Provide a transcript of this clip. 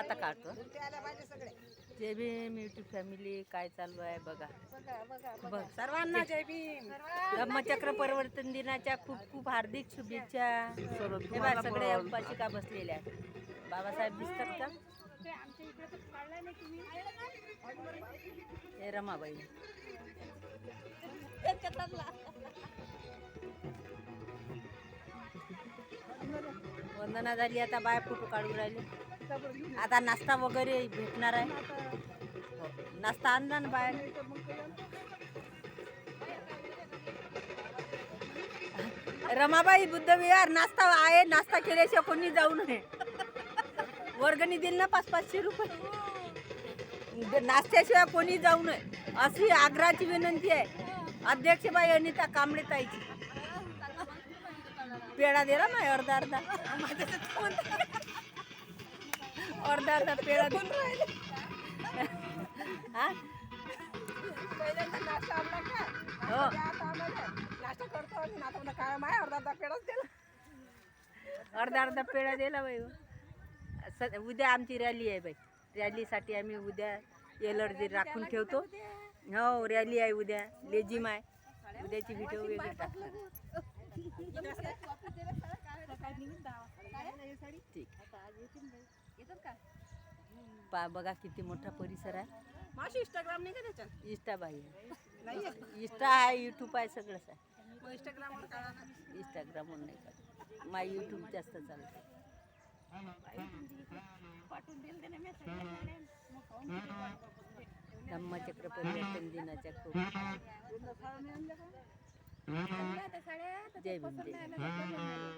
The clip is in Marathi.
आता काढतो जय भीम युट्यूब फॅमिली काय चालू आहे बघा. बघा सर्वांना जय भीम. धम्मचक्र परिवर्तन दिनाच्या खूप खूप हार्दिक शुभेच्छा. हे बघा सगळे उपाशी का बसलेले आहेत. बाबासाहेब दिसतात का? हे रमाबाई. वंदना झाली आता बाय फोटो काढून राहिले. आता नाश्ता वगैरे भेटणार आहे. नाश्ता आणला ना बाय रमाबाई बुद्ध विहार नाश्ता आहे नाश्ता केल्याशिवाय कोणी जाऊ नये. वर्गणी दिली ना पाच पाचशे रुपये. नाश्त्याशिवाय कोणी जाऊ नये. अशी आग्रहाची विनंती आहे. अध्यक्षबाई अनिता कांबळे ताईची पेढा दिला ना अर्धा अर्धा. अर्धा अर्धा पेढा देऊन राहिले हा? पहिल्यांदा नाश्ता आणला का हो. नाश्ता करतो आणि काय माय अर्धा अर्धा पेढाच दिला अर्धा अर्धा पेढा दिला बाई. स उद्या आमची रॅली आहे बाई. रॅलीसाठी आम्ही उद्या एलर्जी राखून ठेवतो. हो रॅली आहे उद्या. लेजिम आहे. उद्याची व्हिडिओ वेगळी टाकणार. ठीक. पा बघा किती मोठा परिसर आहे. माशी इंस्टाग्राम नाही का त्याच्यात? इष्टा बाई आहे. नाही आहे? इष्टा आहे यूट्यूब आहे सगळंच आहे. मग इंस्टाग्रामवर काढा ना. इंस्टाग्रामवर नाही का माय यूट्यूब जास्त चालतं. धम्मचक्र परिवर्तन दिनाच्या खूप जय भीम जय भीम.